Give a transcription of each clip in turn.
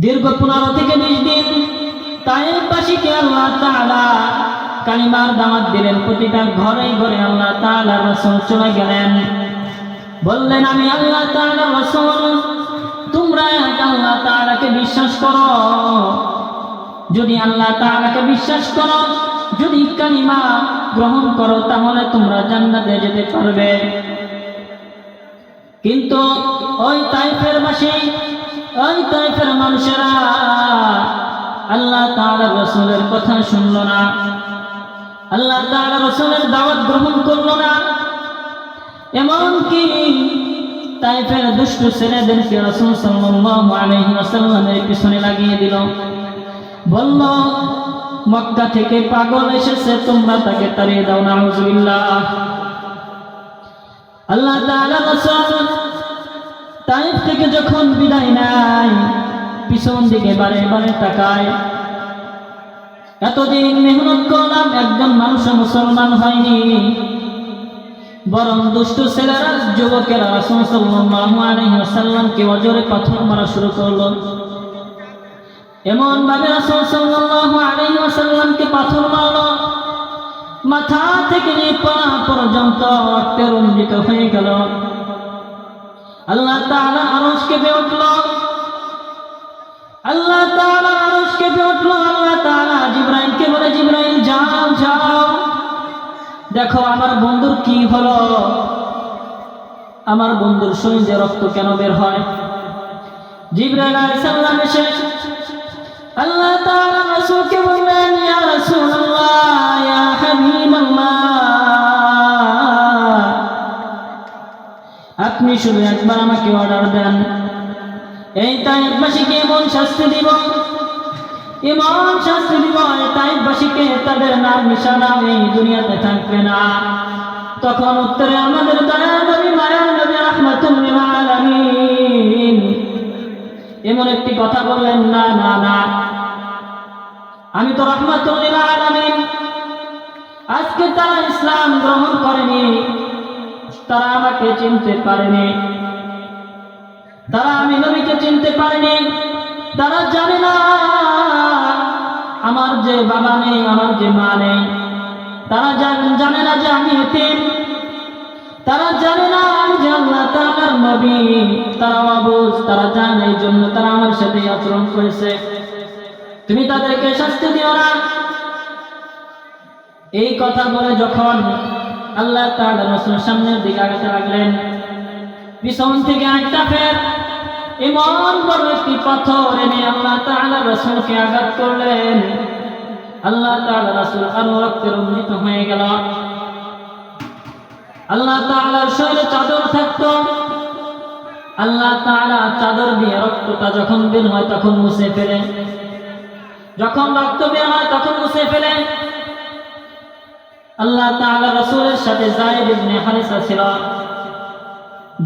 দীর্ঘ পনেরো থেকে বিশ দিন তাইবাসীকে আল্লাহ কালিমার দিলেন, প্রতিটা ঘরে ঘরে আল্লাহ চলে গেলেন। বললেন, আমি আল্লাহ তোমরা আল্লাহ বিশ্বাস করো। যদি আল্লাহ তাআলাকে বিশ্বাস করো, যদি কালিমা গ্রহণ করো, তাহলে তোমরা জান্নাতে যেতে পারবে। কিন্তু ওই তাইফের বাসী ওই তাইফের মানুষেরা আল্লাহ তাআলা রসুলের কথা শুনলো না। আল্লাহ তাআলা রসুলের দাওয়াত গ্রহণ করল না। এমনকি তাইফের দুষ্ট ছেলেদেরকে রসুল সাল্লাল্লাহু আলাইহি ওয়াসাল্লামের পিছনে লাগিয়ে দিল। বলল, মক্কা থেকে পাগল এসেছে, তোমরা তাকে তাড়িয়ে দাও, নাউজুবিল্লাহ। আল্লাহ তাআলা রাসূল তাইফ থেকে যখন বিদায় নেয়, পিছন দিকে বারে বারে তাকায়। এতদিন মেহনত করলাম, একজন মানুষ মুসলমান হয়নি। বরং দুষ্ট ছেলেরা, যুবকেরা রাসূল সাল্লাল্লাহু অজরে পাথর মারা শুরু করল। এমন ভাবে রাসূল পাথর মারলো। মাথা থেকে পা পর্যন্ত রক্তে রঞ্জিত হয়ে গেল। আল্লাহ তাআলা আরশ কেঁপে উঠল। আল্লাহ তাআলা আরশ কেঁপে উঠল। আল্লাহ তাআলা জিব্রাইলকে বলে, জিব্রাইল, যাও যাও। দেখো, আমার বন্ধুর কি হলো? আমার বন্ধুর শরীরে রক্ত কেন বের হয়? জিব্রাইল আলাইহিস সালাম এসে আল্লাহ তাআলা রাসূলকে বললেন, ইয়া রাসূলুল্লাহ, ইয়া হাবিবাল্লাহ আপনি শুধু একবার আমাকে অর্ডার দেন। এই তাইবাসীকে এমন শাস্তি দিব, এমন শাস্তি দিব তাইবাসীকে তাদের নাম, নিশানা এই দুনিয়াতে থাকবে না। তখন উত্তরে আমাদের দয়ার নবী মায়ার নবী রাহমাতুল্লিল আলামিন এমন একটি কথা বললেন, না না না। আমি তো রহমাতুল্লিল আলামিন। আজকে তারা ইসলাম গ্রহণ করেনি। তারা আমাকে চিনতে পারেনি। তারা আমি নবীকে চিনতে পারেনি। তারা জানে না আমার যে বাবা নেই, আমার যে মা নেই। তারা জানে না যে আমি এতিম। তারা জানে না যে আল্লাহ তাআলার নবী। তারা অবুঝ তারা জানে এই জন্য তারা আমার সাথে আচরণ করেছে। তুমি তাদেরকে শাস্তি দিও না। এই কথা বলে যখন আল্লাহ তাআলা রাসূলের সামনের দিকে আগাতে লাগলেন। পিছন থেকে একটা ফের এমন বড় একটি পাথর এনে আল্লাহ তাআলা রাসূলকে আঘাত করলেন। আল্লাহ তাআলা রাসূল আরও রক্তে রঞ্জিত হয়ে গেল। আল্লাহ তাআলার শরীরে চাদর থাকতো। আল্লাহ তাআলা চাদর দিয়ে রক্তটা যখন বের হয় তখন মুছে ফেলে। যখন রক্ত বের হয় তখন মুছে ফেলে। আল্লাহ তাআলা রাসূলের সাথে যায়েদ ইবনে হারিসা ছিল।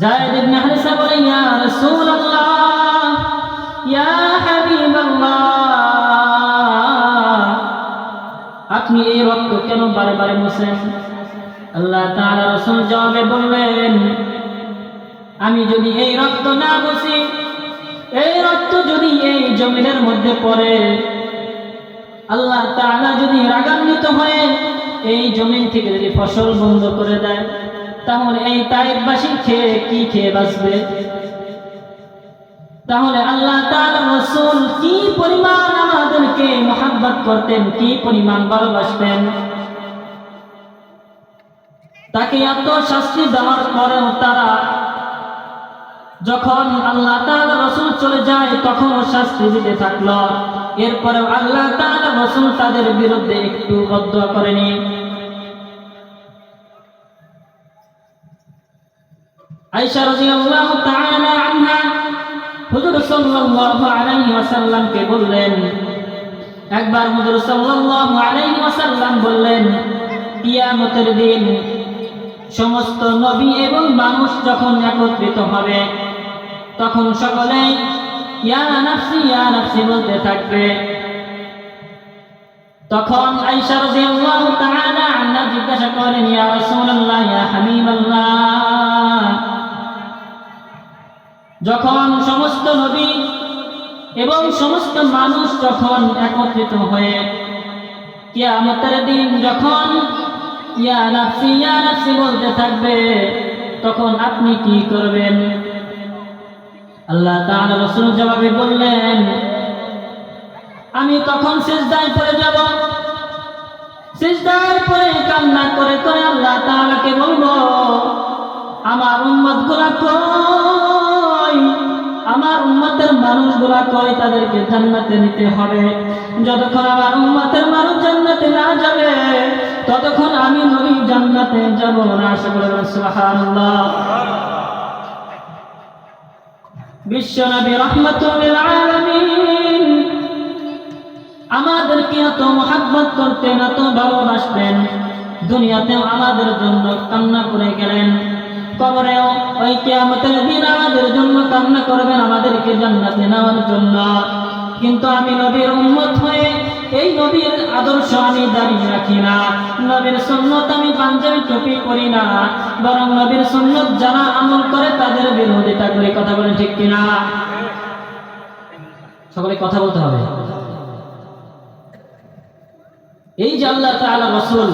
যায়েদ ইবনে হারিসা বলে ইয়া রাসূলুল্লাহ, ইয়া হাবিবাল্লাহ, আপনি এই রক্ত কেন বারে বারে মুছেন? আল্লাহ তাআলা রাসূল জবাবে বললেন, আমি যদি এই রক্ত না মুছি, এই রক্ত যদি এই জমিনের মধ্যে পড়ে, আল্লাহ তাআলা যদি রাগান্বিত হয়ে এই জমিন থেকে যদি ফসল বন্ধ করে দেয়, তাহলে এই তাইবাসী খেয়ে কি খেয়ে বাঁচবে? তাহলে আল্লাহ রাসূল কি পরিমাণ আমাদেরকে মোহাব্বত করতেন, কি পরিমাণ ভালোবাসতেন? তাকে এত শাস্তি দেওয়ার পরেও তারা যখন আল্লাহ তাআলা রাসূল চলে যায় তখন শাস্তি দিতে থাকল। এরপরেও আল্লাহ তাআলা রাসূল তাদের বিরুদ্ধে একটু বদ্ধ করেনি। আয়েশা রাদিয়াল্লাহু তাআলা আনহা হুজুর সাল্লাল্লাহু আলাইহি ওয়াসাল্লামকে বললেন, একবার হুজুর সাল্লাল্লাহু আলাইহি ওয়াসাল্লাম বললেন, কিয়ামতের দিন সমস্ত নবী এবং মানুষ যখন একত্রিত হবে তখন সকলেই, ইয়া নাফসি ইয়া নাফসি বলতে থাকবে। তখন তাআলা জিজ্ঞাসা করেন, ইয়া রাসূলুল্লাহ, ইয়া হাবিবাল্লাহ? যখন সমস্ত নবী এবং সমস্ত মানুষ যখন একত্রিত হয়ে কিয়ামতের দিন যখন, ইয়া নাফসি ইয়া নাফসি বলতে থাকবে, তখন আপনি কি করবেন? আল্লাহ তাআলা রাসূল জবাবে বললেন, আমি তখন সিজদায় পড়ে যাব। সিজদায় পড়ে কান্না করে করে আল্লাহ তাআলাকে বলব, আমার উম্মতগুলা কই? আমার উম্মতের মানুষগুলা কই তাদেরকে জান্নাতে নিতে হবে? যতক্ষণ আমার উম্মতের মানুষ জান্নাতে না যাবে, ততক্ষণ আমি নবী জান্নাতে যাব না। সুবহানাল্লাহ। আমাদেরকে এত মহাব্বত করতেন, এত ভালোবাসতেন। দুনিয়াতেও আমাদের জন্য কান্না করে গেলেন। কবরেও ওই কিয়ামতের দিন আমাদের জন্য কান্না করবেন, আমাদেরকে জান্নাতে নেওয়ার জন্য। কিন্তু আমি নবীর উন্মত হয়ে এই নবীর আদর্শ আমি দাঁড়িয়ে রাখি না নবীর আমি পাঞ্জাবি টুপি করি না। বরং নবীর যারা আমল করে তাদের বিরোধিতা করে কথা বলেন ঠিক কিনা? সকলে কথা বলতে হবে। এই যে আল্লাহ তাআলা রসুল,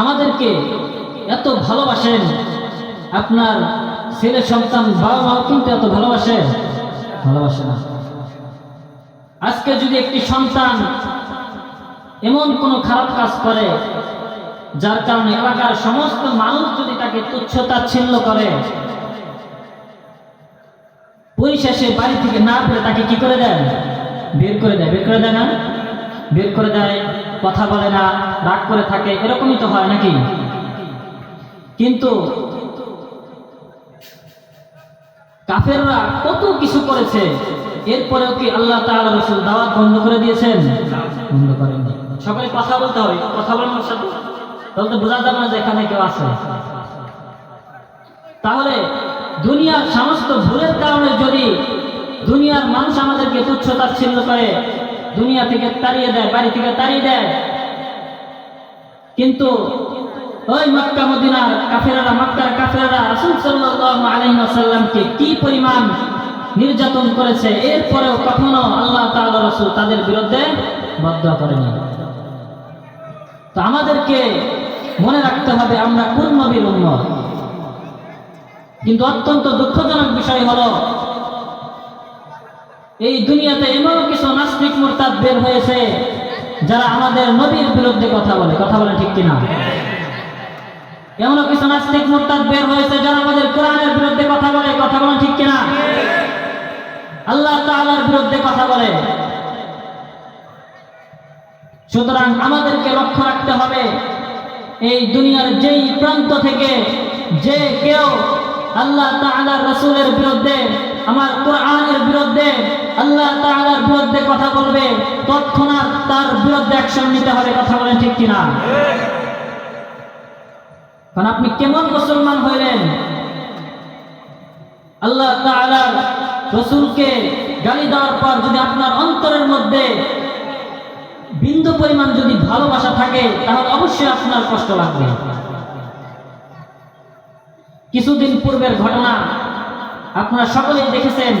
আমাদেরকে এত ভালোবাসেন। আপনার ছেলে সন্তান বাবা মাও কিন্তু এত ভালোবাসে? ভালোবাসে না। আজকে যদি একটি সন্তান এমন কোনো খারাপ কাজ করে, যার কারণে এলাকার সমস্ত মানুষ যদি তাকে তুচ্ছ তাচ্ছিল্য করে পরিশেষে বাড়ি থেকে না পেরে তাকে কি করে দেয়? বের করে দেয়। বের করে দেয় না? বের করে দেয়, কথা বলে না, রাগ করে থাকে, এরকমই তো হয় নাকি? কিন্তু কাফেররা কত কিছু করেছে এরপরেও কি আল্লাহ তাআলা রসুল দাওয়াত বন্ধ করে দিয়েছেন? বন্ধ করেননি। সকলে কথা বলতে হবে কথা বলার সাথে তাহলে বোঝা যাবে না যে এখানে কেউ আছে। তাহলে দুনিয়ার সমস্ত ভুলের কারণে যদি দুনিয়ার মানুষ আমাদেরকে তুচ্ছ তাচ্ছিল্য করে, দুনিয়া থেকে তাড়িয়ে দেয়, বাড়ি থেকে তাড়িয়ে দেয়, কিন্তু ওই মক্কা, মদিনার কাফেরারা, মক্কার কাফেরারা রাসূল সাল্লাল্লাহু আলাইহি ওয়াসাল্লামকে কি পরিমাণ নির্যাতন করেছে। এরপরেও কখনো আল্লাহ রাসূল তাদের বিরুদ্ধে বদ্ধ করেনি। তো আমাদেরকে মনে রাখতে হবে, আমরা কোন নবীর উম্মত? কিন্তু অত্যন্ত দুঃখজনক বিষয় হলো, এই দুনিয়াতে এমন কিছু নাস্তিক মোরতাদ বের হয়েছে, যারা আমাদের নবীর বিরুদ্ধে কথা বলে। কথা বলে ঠিক কিনা? এমন কিছু নাস্তিক মোরতাদ বের হয়েছে, যারা আমাদের কোরআনের বিরুদ্ধে কথা বলে। কথা বলে ঠিক কিনা? আল্লাহ তাআলার বিরুদ্ধে কথা বলে। সুতরাং আমাদেরকে লক্ষ্য রাখতে হবে, এই দুনিয়ার যেই প্রান্ত থেকে যে কেউ আল্লাহ তাআলার রসুলের বিরুদ্ধে, আমার কোরআনের বিরুদ্ধে, আল্লাহ তাআলার বিরুদ্ধে কথা বলবে, তৎক্ষণাৎ তার বিরুদ্ধে অ্যাকশন নিতে হবে, কথা বলেন ঠিক কিনা? কারণ আপনি কেমন মুসলমান হইলেন? আল্লাহ তাআলার রসুলকে গালি দেওয়ার পর যদি আপনার অন্তরের মধ্যে বিন্দু পরিমাণ যদি ভালোবাসা থাকে, তাহলে অবশ্যই আপনার কষ্ট লাগবে। কিছুদিন পূর্বের ঘটনা আপনারা সকলেই দেখেছেন।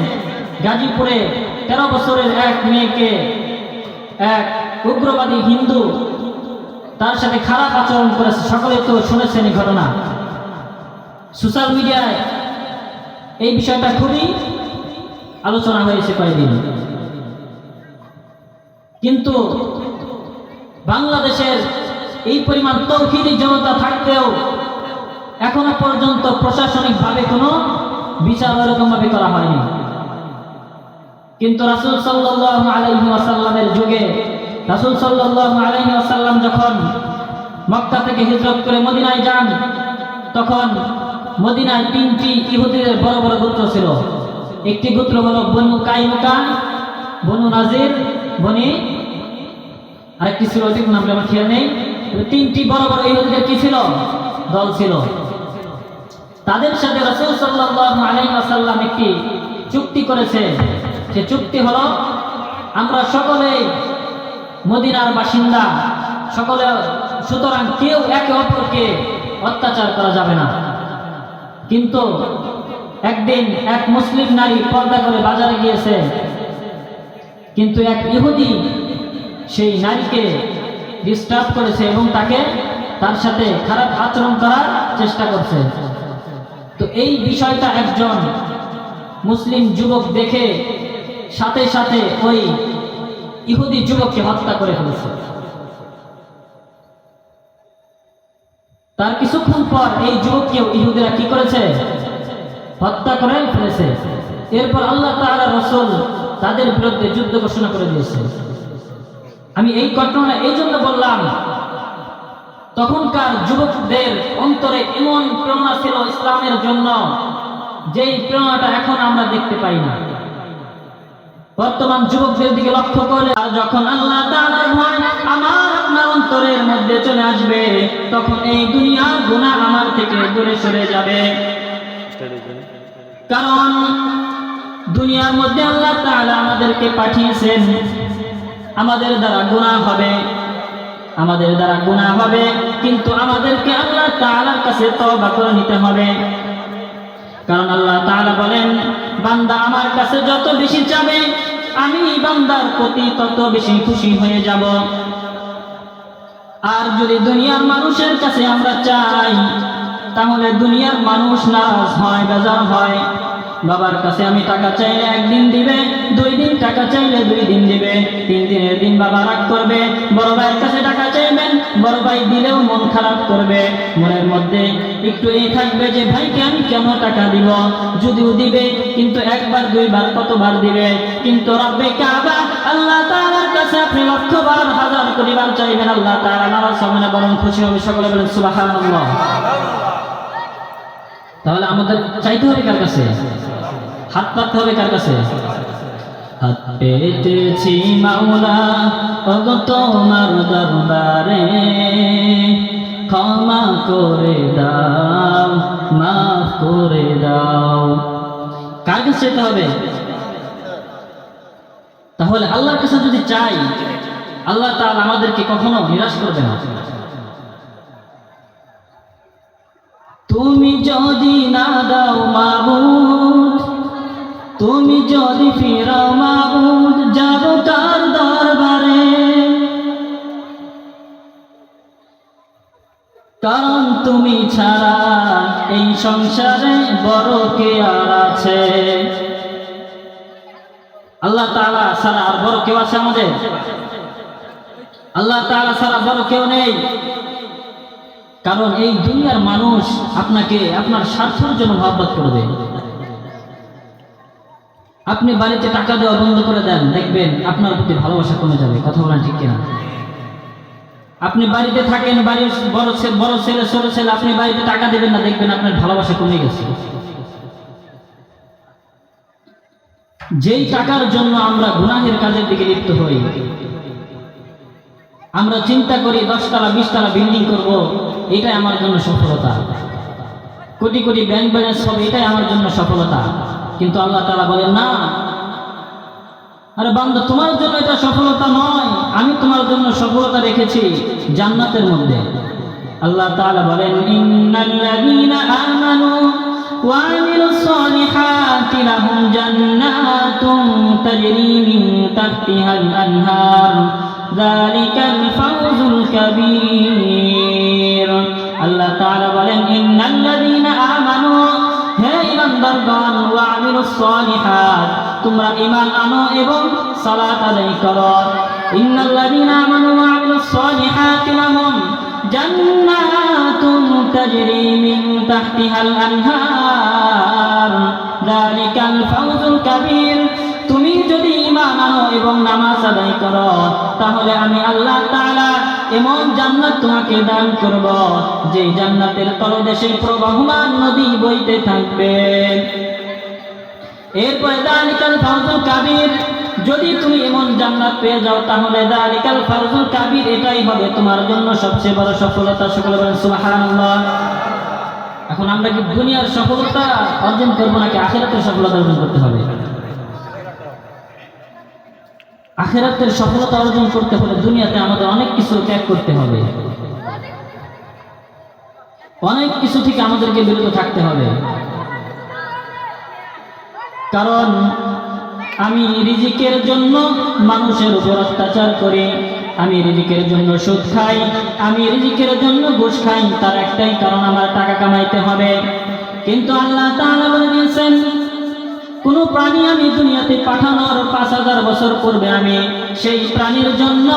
গাজীপুরে তেরো বছরের এক মেয়েকে এক উগ্রবাদী হিন্দু তার সাথে খারাপ আচরণ করেছে। সকলে তো শুনেছেন এই ঘটনা। সোশ্যাল মিডিয়ায় এই বিষয়টা খুবই আলোচনা হয়েছে কয়েকদিন। কিন্তু বাংলাদেশের এই পরিমাণ তৌহিদি জনতা থাকতেও এখনও পর্যন্ত প্রশাসনিকভাবে কোনো বিচার ওরকমভাবে করা হয়নি। কিন্তু রাসুল সাল্লাহ আলাইহি আসাল্লামের যুগে, রাসুল সাল্লাহ আলাইহি আসাল্লাম যখন মক্কা থেকে হিজরত করে মদিনায় যান, তখন মদিনায় তিনটি ইহুদিদের বড় বড় গোত্র ছিল। একটি গোত্র হলো বনু কাইমুকা বনু নাজির, বনি আরেকটি ছিল অধিক নামটা আমার খেয়াল নেই তিনটি বড় বড় ইহুদিদের কি ছিল? দল ছিল। তাদের সাথে রসুল সাল্লাহ আলাইসাল্লাম একটি চুক্তি করেছে। সে চুক্তি হলো, আমরা সকলে মদিনার বাসিন্দা, সকলে সুতরাং কেউ একে অপরকে অত্যাচার করা যাবে না। কিন্তু একদিন এক মুসলিম নারী পর্দা করে বাজারে গিয়েছে। কিন্তু এক ইহুদি সেই নারীকে ডিস্টার্ব করেছে এবং তাকে তার সাথে খারাপ আচরণ করার চেষ্টা করছে। তো এই বিষয়টা একজন মুসলিম যুবক দেখে সাথে সাথে ওই ইহুদি যুবককে হত্যা করে ফেলেছে। তার কিছুক্ষণ পর এই যুবককেও ইহুদিরা কি করেছে? হত্যা করে ফেলেছে। এরপর আল্লাহ তাআলা রসুল তাদের বিরুদ্ধে যুদ্ধ ঘোষণা করে দিয়েছে। আমি এই ঘটনা এই জন্য বললাম, তখনকার যুবকদের অন্তরে এমন প্রেরণা ছিল ইসলামের জন্য, যেই প্রেরণাটা এখন আমরা দেখতে পাই না। বর্তমান যুবকদের দিকে লক্ষ্য করে আর যখন আল্লাহ আমার আপনার অন্তরের মধ্যে চলে আসবে, তখন এই দুনিয়ার গুনাহ আমার থেকে দূরে সরে যাবে। কারণ দুনিয়ার মধ্যে আল্লাহ তাআলা আমাদেরকে পাঠিয়েছেন। আমাদের দ্বারা গুনাহ হবে, আমাদের দ্বারা গুনাহ হবে, কিন্তু আমাদেরকে আল্লাহ তাআলার কাছে তওবা করে নিতে হবে। কারণ আল্লাহ তাআলা বলেন, বান্দা আমার কাছে যত বেশি যাবে আমি বান্দার প্রতি তত বেশি খুশি হয়ে যাব। আর যদি দুনিয়ার মানুষের কাছে আমরা চাই তাহলে দুনিয়ার মানুষ নারাজ হয়, বেজার হয়। বাবার কাছে আমি টাকা চাইলে একদিন দিবে, দুই দিন টাকা চাইলে দুই দিন দিবে। তিন দিনের দিন বাবা রাগ করবে, বড় ভাইয়ের কাছে টাকা চাইবেন, বড় ভাই দিলেও মন খারাপ করবে। মনের মধ্যে একটু এই থাকবে যে, ভাইকে আমি কেন টাকা দিব? যদিও দিবে, কিন্তু একবার, দুইবার কতবার দিবে? কিন্তু রব্বে কাবা, আল্লাহ তাআলার কাছে আপনি লক্ষবার, হাজার কোটিবার চাইবেন, আল্লাহ তাআলা নারাজ হবে না বরং খুশি হবে। সকলে বলেন, সুবহানাল্লাহ। তাহলে আমাদের চাইতে হবে কার কাছে? হাত পাততে হবে কার কাছে? হাত পেতেছি মাওলা তোমার দরবারে। ক্ষমা করে দাও, মাফ করে দাও। কার কাছে যেতে হবে? তাহলে আল্লাহর কাছে যদি চাই, আল্লাহ তাআলা আমাদেরকে কখনো নিরাশ করবে না। তুমি যদি না দাও মাবুদ, তুমি যদি ফিরাও মাবুদ, যাব কার দরবারে। কারণ তুমি ছাড়া এই সংসারে বড় কে আর আছে? আল্লাহ তালা ছাড়া আর বড় কেউ আছে আমাদের? আল্লাহ তালা ছাড়া বড় কেউ নেই। কারণ এই দুনিয়ার মানুষ আপনাকে, আপনার স্বার্থের জন্য মহব্বত করবে আপনি বাড়িতে টাকা দেওয়া বন্ধ করে দেন, দেখবেন আপনার প্রতি ভালোবাসা কমে যাবে। কথা বলেন ঠিক কিনা? আপনি বাড়িতে থাকেন, বাড়ির বড় ছেলে বড় ছেলে, ছোট ছেলে, আপনি বাড়িতে টাকা দেবেন না, দেখবেন আপনার ভালোবাসা কমে গেছে। যেই টাকার জন্য আমরা গুনাহের কাজের দিকে লিপ্ত হই আমরা চিন্তা করি দশতলা, বিশতলা বিল্ডিং করব, এটাই আমার জন্য সফলতা। কোটি কোটি ব্যাংক ব্যালেন্স হবে, এটাই আমার জন্য সফলতা। কিন্তু আল্লাহ তালা বলেন, না। আরে বান্দা, তোমার জন্য এটা সফলতা নয়। আমি তোমার জন্য সফলতা রেখেছি জান্নাতের মধ্যে। আল্লাহ তাআলা বলেন, ইন্নাল্লাযীনা আমানু ওয়া আমিলুস সালিহাতি লাহুম জান্নাতুন তাজরি যালিকাল ফাওজুল কাবীর আল্লাহ তাআলা বলেন, ইন্নাল্লাযীনা আমানু, হে ইমানদারগণ, ওয়া আমিলুস সালিহাত, তোমরা ঈমান আনো এবং সালাত আদায় করো। ইন্নাল্লাযীনা আমানু ওয়া আমিলুস সালিহাতি লাহুম জান্নাতুন তাজরি মিন তাহতিহাল আনহার। যালিকাল ফাওজুল কাবীর তুমি যদি ঈমান আনো এবং নামাজ আদায় করো, তাহলে আমি আল্লাহ তাআলা এমন জান্নাত তোমাকে দান করব, যে জান্নাতের তলদেশে প্রবাহমান নদী বইতে থাকবে। এরপরে দালিকাল ফাউজুল কাবির, যদি তুমি এমন জান্নাত পেয়ে যাও, তাহলে দালিকাল ফাউজুল কাবির এটাই হবে তোমার জন্য সবচেয়ে বড় সফলতা। সকলে বলেন, সুবহানাল্লাহ। এখন আমরা কি দুনিয়ার সফলতা অর্জন করব নাকি আখেরাতের সফলতা অর্জন করতে হবে? আখেরাতের সফলতা অর্জন করতে হলে দুনিয়াতে আমাদের অনেক কিছু ত্যাগ করতে হবে। অনেক কিছু থেকে আমাদেরকে বিরত থাকতে হবে। কারণ আমি রিজিকের জন্য মানুষের উপর অত্যাচার করি, আমি রিজিকের জন্য সুদ খাই, আমি রিজিকের জন্য ঘুষ খাই, তার একটাই কারণ আমার টাকা কামাইতে হবে। কিন্তু আল্লাহ তাআলা বলে দিয়েছেন কোন প্রাণী আমি দুনিয়াতে পাঠানোর পাঁচ হাজার বছর পূর্বে আমি সেই প্রাণীর জন্য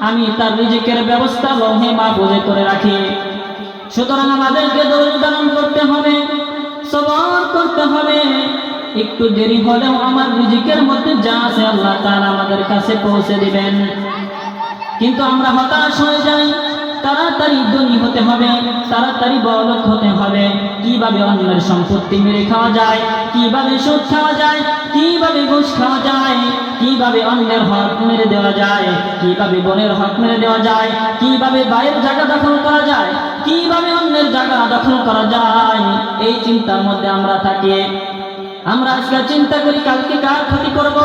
আমি তার রিজিকের ব্যবস্থা লৌহে মাহফুজে করে রাখি। সুতরাং আমাদেরকে দৌড় ধারণ করতে হবে সবর করতে হবে। একটু দেরি হলেও আমার রিজিকের মধ্যে যা আছে আল্লাহ তাআলা আমাদের কাছে পৌঁছে দিবেন। কিন্তু আমরা হতাশ হয়ে যাই। তাড়াতাড়ি ধনী হতে হবে, তাড়াতাড়ি বড়লোক হতে হবে। কীভাবে অন্যের সম্পত্তি মেরে খাওয়া যায়, কীভাবে সুদ খাওয়া যায়, কীভাবে ঘুষ খাওয়া যায়, কীভাবে অন্যের হক মেরে দেওয়া যায়, কীভাবে বোনের হক মেরে দেওয়া যায়, কীভাবে বাইরের জায়গা দখল করা যায়, কীভাবে অন্যের জায়গা দখল করা যায়, এই চিন্তার মধ্যে আমরা থাকি। আমরা আজকে চিন্তা করি, কালকে কার ক্ষতি করব?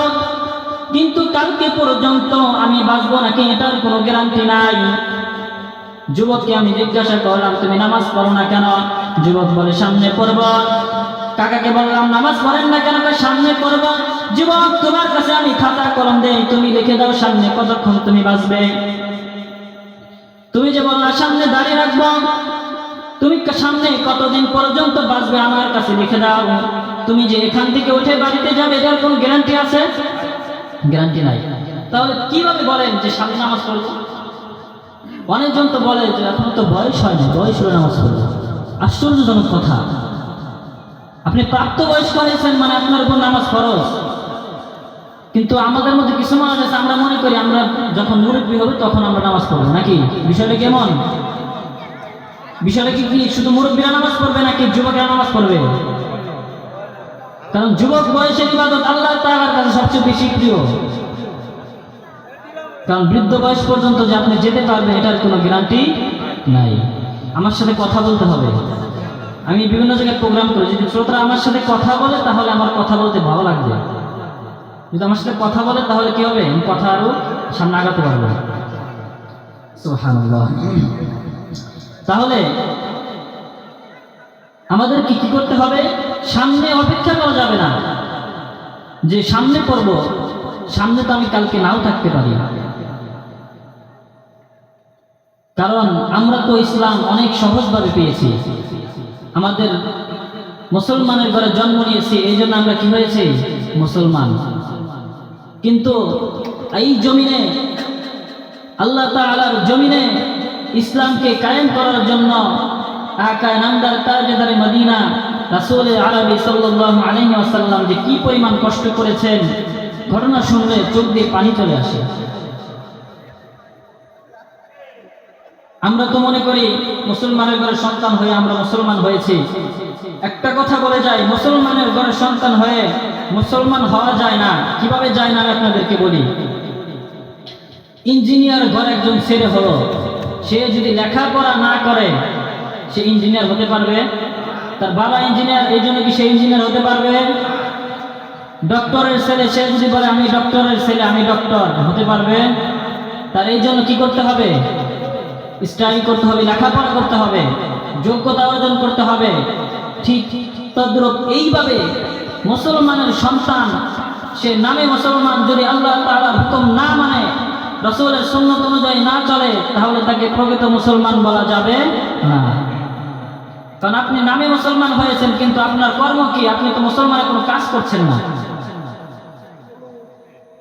কিন্তু কালকে পর্যন্ত আমি বাঁচবো নাকি এটার কোনো গ্যারান্টি নাই। যুবককে আমি জিজ্ঞাসা করলাম, তুমি নামাজ পড়ো না কেন? যুবক বলে, সামনে পড়ব। কাকাকে বললাম, নামাজ পড়েন না কেন সামনে পড়ব। যুবক, তোমার কাছে আমি খাতা কলম দেই, তুমি লিখে দাও সামনে, কতক্ষণ তুমি বাঁচবে? তুমি যে বললা, সামনে দাঁড়িয়ে রাখব। তুমি সামনে কতদিন পর্যন্ত বাঁচবে আমার কাছে লিখে দাও? তুমি যে এখান থেকে উঠে বাড়িতে যাবে, এটার কোন গ্যারান্টি আছে? গ্যারান্টি নাই। তাহলে কীভাবে বলেন যে, সামনে নামাজ পড়ব? অনেকজন তো বলে যে এখন তো বয়স হয়নি, বয়স হলে নামাজ পড়ব আশ্চর্যজনক কথা। আপনি প্রাপ্তবয়স্ক হয়েছেন মানে আপনার উপর নামাজ ফরজ। কিন্তু আমাদের মধ্যে কিছু মানুষ আছে, আমরা মনে করি আমরা যখন মুরব্বী হবে তখন আমরা নামাজ পড়ব, নাকি? বিষয়টা কেমন বিষয়টা কি কি? শুধু মুরব্বীরা নামাজ পড়বে নাকি যুবকেরা নামাজ পড়বে? কারণ যুবক বয়সের ইবাদত আল্লাহ তাআলার কাছে সবচেয়ে বেশি প্রিয়। কারণ বৃদ্ধ বয়স পর্যন্ত যে আপনি যেতে পারবেন, এটার কোনো গ্যারান্টি নাই। আমার সাথে কথা বলতে হবে। আমি বিভিন্ন জায়গায় প্রোগ্রাম করি। যদি শ্রোতারা আমার সাথে কথা বলে, তাহলে আমার কথা বলতে ভালো লাগবে। যদি আমার সাথে কথা বলে, তাহলে কি হবে? আমি কথা আরও সামনে আগাতে পারব। তাহলে আমাদের কি কি করতে হবে? সামনে অপেক্ষা করা যাবে না। যে সামনে পড়ব, সামনে তো আমি কালকে নাও থাকতে পারি। কারণ আমরা তো ইসলাম অনেক সহজভাবে পেয়েছি। আমাদের মুসলমানের ঘরে জন্ম নিয়েছি, এই জন্য আমরা কি হয়েছি? মুসলমান। কিন্তু এই জমিনে, আল্লাহ তাআলার জমিনে ইসলামকে কায়েম করার জন্য আকায় নামদার তাজেদারে মদিনা রাসূল আরবি সাল্লাল্লাহু আলাইহি ওয়াসাল্লাম যে কি পরিমাণ কষ্ট করেছেন, ঘটনা শুনলে চোখ দিয়ে পানি চলে আসে। আমরা তো মনে করি মুসলমানের ঘরে সন্তান হয়ে আমরা মুসলমান হয়েছি। একটা কথা বলে যাই মুসলমানের ঘরে সন্তান হয়ে মুসলমান হওয়া যায় না। কীভাবে যায় না আমি আপনাদেরকে বলি? ইঞ্জিনিয়ার ঘর একজন ছেলে হলো। সে যদি লেখাপড়া না করে, সে ইঞ্জিনিয়ার হতে পারবে? তার বাবা ইঞ্জিনিয়ার, এই জন্য কি সে ইঞ্জিনিয়ার হতে পারবে? ডক্টরের ছেলে, সে যদি বলে, আমি ডক্টরের ছেলে, আমি ডক্টর হতে পারবে? তার এই জন্য কি করতে হবে? স্টাডি করতে হবে, লেখাপড়া করতে হবে, যোগ্যতা অর্জন করতে হবে। ঠিক তদ্রুপ এইভাবে মুসলমানের সন্তান, সে নামে মুসলমান যদি আল্লাহ তাআলার হুকুম না মানে রসুলের সুন্নত অনুযায়ী না চলে, তাহলে তাকে প্রকৃত মুসলমান বলা যাবে না। কারণ আপনি নামে মুসলমান হয়েছেন, কিন্তু আপনার কর্ম কি? আপনি তো মুসলমানের কোনো কাজ করছেন না।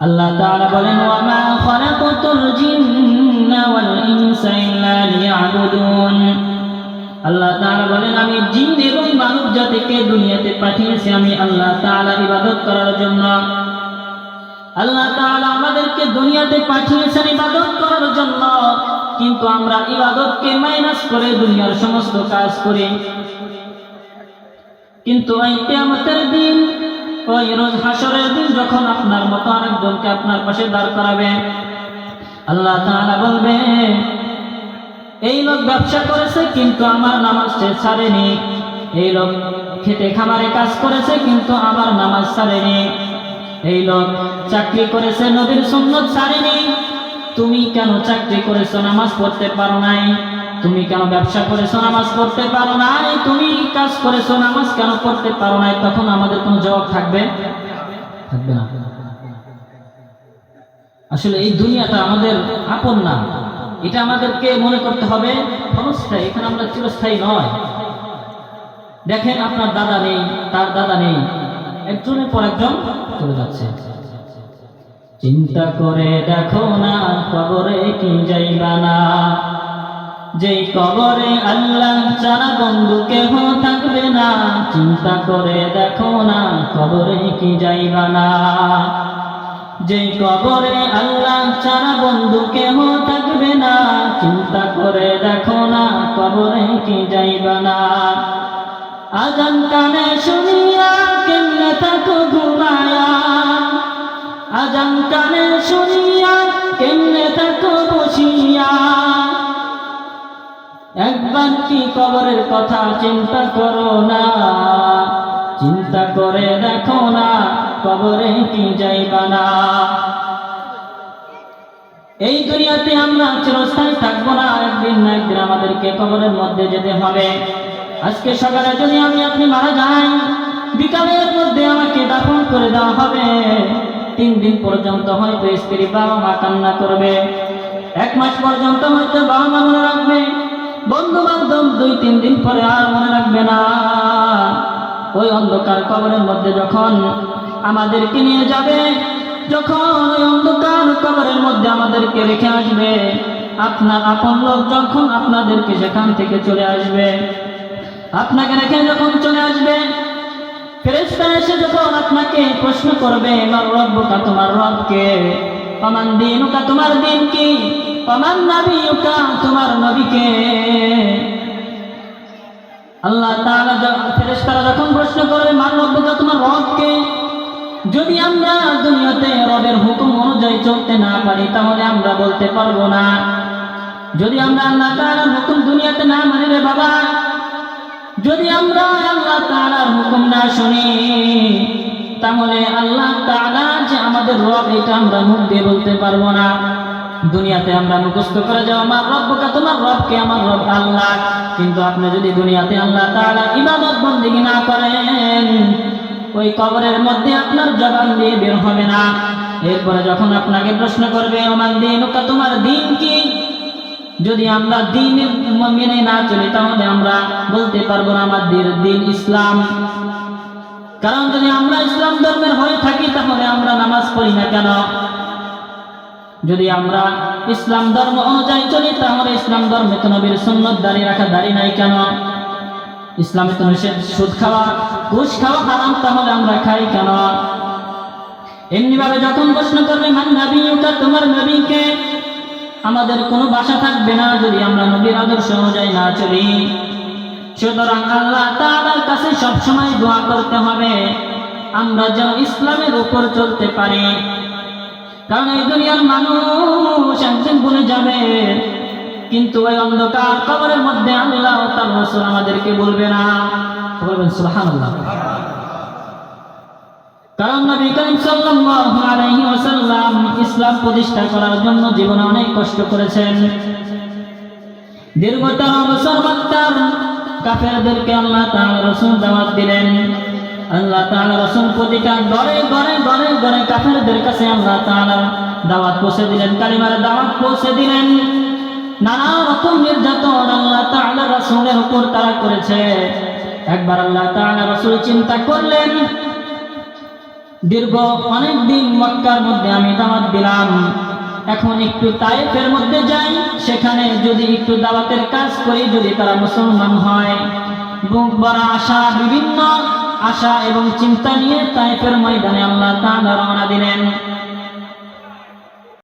আল্লাহ তাআলা বলেন ওয়া মা খালাকাতুল জিন্না ওয়াল ইনসা ইল্লা লিয়াবুদুন। আল্লাহ তাআলা বলেন, আমি জিন এবং মানব জাতিকে দুনিয়াতে পাঠিয়েছি, আমি আল্লাহ তাআলার ইবাদত করার জন্য। আল্লাহ তাআলা আমাদেরকে দুনিয়াতে পাঠিয়েছেন ইবাদত করার জন্য, কিন্তু আমরা ইবাদতকে মাইনাস করে দুনিয়ার সমস্ত কাজ করি। কিন্তু ওই কিয়ামতের দিন ওই রোজ হাসরের দিন যখন আপনার মতো আরেকজনকে আপনার পাশে দাঁড় করাবে, আল্লাহ তাআলা বলবে, এই লোক ব্যবসা করেছে কিন্তু আমার নামাজ ছাড়েনি। এই লোক খেতে খামারে কাজ করেছে কিন্তু আমার নামাজ ছাড়েনি। এই লোক চাকরি করেছে নবীর সুন্নত ছাড়েনি। তুমি কেন চাকরি করেছ? নামাজ পড়তে পারো নাই। তুমি কেন ব্যবসা করেছ, নামাজ পড়তে পারো নাই? তুমি কাজ করেছ, নামাজ কেন পড়তে পারো নাই? তখন আমাদের কোনো জবাব থাকবে? থাকবে না। আসলে এই দুনিয়াটা আমাদের আপন না। এটা আমাদেরকে মনে করতে হবে, ক্ষণস্থায়ী, এখানে আমরা চিরস্থায়ী নয়। দেখেন, আপনার দাদা নেই, তার দাদা নেই। একজনের পর একজন চলে যাচ্ছে। চিন্তা করে দেখো না কবরে কি যাইবা না। যেই কবরে আল্লাহ ছাড়া বন্ধু কেহ থাকবে না, চিন্তা করে দেখো না কবরে কি যাইবা না। যেই কবরে আল্লাহ ছাড়া বন্ধু কেহ থাকবে না, চিন্তা করে দেখো না কবরে কি যাইবা না। আজান কানে শুনিয়া কেমনে থাকো ঘুমায়া, আজান কানে শুনিয়া একবার কি কবরের কথা চিন্তা করো না। চিন্তা করে দেখো না, কবরে কি যাইবা না। এই দুনিয়াতে আমরা চিরস্থায়ী থাকব না, একদিন না একদিন আমাদেরকে কবরের মধ্যে যেতে হবে। আজকে সকালে যদি আমি আপনি মারা যাই, বিকালের মধ্যে আমাকে দাফন করে দেওয়া হবে। তিন দিন পর্যন্ত হয়তো স্ত্রী বাবা মা কান্না করবে। এক মাস পর্যন্ত হয়তো বাবা মা মনে রাখবে। বন্ধু বান্ধব দুই, তিন দিন পরে আর মনে রাখবে না। ওই অন্ধকার কবরের মধ্যে যখন আমাদেরকে নিয়ে যাবে, যখন ওই অন্ধকার কবরের মধ্যে আমাদেরকে রেখে আসবে আপনার আপন লোক যখন আপনাদেরকে সেখান থেকে চলে আসবে, আপনাকে রেখে যখন চলে আসবে, ফেরেশতা এসে যখন আপনাকে প্রশ্ন করবে আমার রব্বকা তোমার রবকে? অমান দিনুকা তোমার দিন কি? অমান নবীকা তোমার নবীকে। আল্লাহ তাআলা ফেরেশতারা যখন প্রশ্ন করবে রব্বকা তোমার রবকে? যদি আমরা দুনিয়াতে রবের হুকুম অনুযায়ী চলতে না পারি, তাহলে আমরা বলতে পারব না। যদি আমরা আল্লাহ তাআলার হুকুম দুনিয়াতে না মানি রে বাবা, যদি আমরা আল্লাহ তাআলার হুকুম না শুনি, তাহলে আল্লাহ তাআলা যে আমাদের রব, এটা আমরা মুখ দিয়ে বলতে পারব না। দুনিয়াতে আমরা মুখস্থ করে যাও, আমার রব্বকা, তোমার রবকে আমার রব আল্লাহ। কিন্তু আপনি যদি দুনিয়াতে আল্লাহ তাআলা ইবাদত বন্দেগী না করেন, ওই কবরের মধ্যে আপনার জবান দিয়ে বের হবে না। এরপরে যখন আপনাকে প্রশ্ন করবে, আমার দিন তোমার দিন কি? যদি আমরা দিন মেনে না চলি, তাহলে আমরা বলতে পারব না আমাদের দিন ইসলাম। কারণ যদি আমরা ইসলাম ধর্মের হয়ে থাকি, তাহলে আমরা নামাজ পড়ি না কেন? যদি আমরা ইসলাম ধর্ম অনুযায়ী চলি, তাহলে ইসলাম ধর্মে তো নবীর সুন্নত দাঁড়িয়ে রাখা দাঁড়ি নাই কেন? ইসলামে তো নিষেধ, সুদ খাওয়া, ঘুষ খাওয়া হারাম, তাহলে আমরা খাই কেন? এমনি ভাবে যখন প্রশ্ন করবে, মান নবী তোমার নবীকে? আমাদের কোনো বাসা থাকবে না যদি আমরা নবীর আদর্শ অনুযায়ী না চলি। সুতরাং আল্লাহ তাআলার কাছে সবসময় দোয়া করতে হবে, আমরা যেন ইসলামের উপর চলতে পারি। কারণ এই দুনিয়ার মানুষ একদিন ভুলে যাবে। কিন্তু ওই অন্ধকার কবরের মধ্যে আল্লাহ তার রাসূল আমাদেরকে বলবে না। বলবেন, সুবহানাল্লাহ। কারণ নবী করিম সাল্লাল্লাহু ওয়াসাল্লাম ইসলাম প্রতিষ্ঠা করার জন্য জীবনে অনেক কষ্ট করেছেন। দীর্ঘ তেরো বছর কাফেরদেরকে আল্লাহ তাআলা রাসূল দাওয়াত দিলেন। আল্লাহ তাআলা রাসূল প্রতিটা ঘরে ঘরে ঘরে ঘরে কাফেরদের কাছে আল্লাহ তাআলা দাওয়াত পৌঁছে দিলেন, কালিমার দাওয়াত পৌঁছে দিলেন। নানা রকম নির্যাতন আল্লাহ তাআলা রাসূলের উপর তারা করেছে। একবার আল্লাহ তাআলা রাসূল চিন্তা করলেন, দীর্ঘ অনেক দিন মক্কার মধ্যে আমি দাওয়াত দিলাম, এখন একটু তায়েফের মধ্যে যাই, সেখানে যদি একটু দাওয়াতের কাজ করি, যদি তারা মুসলমান হয়, বুক বড় আশা বিভিন্ন আশা এবং চিন্তা নিয়ে তাইফের ময়দানে আল্লাহ তাআলা রওনা দিলেন।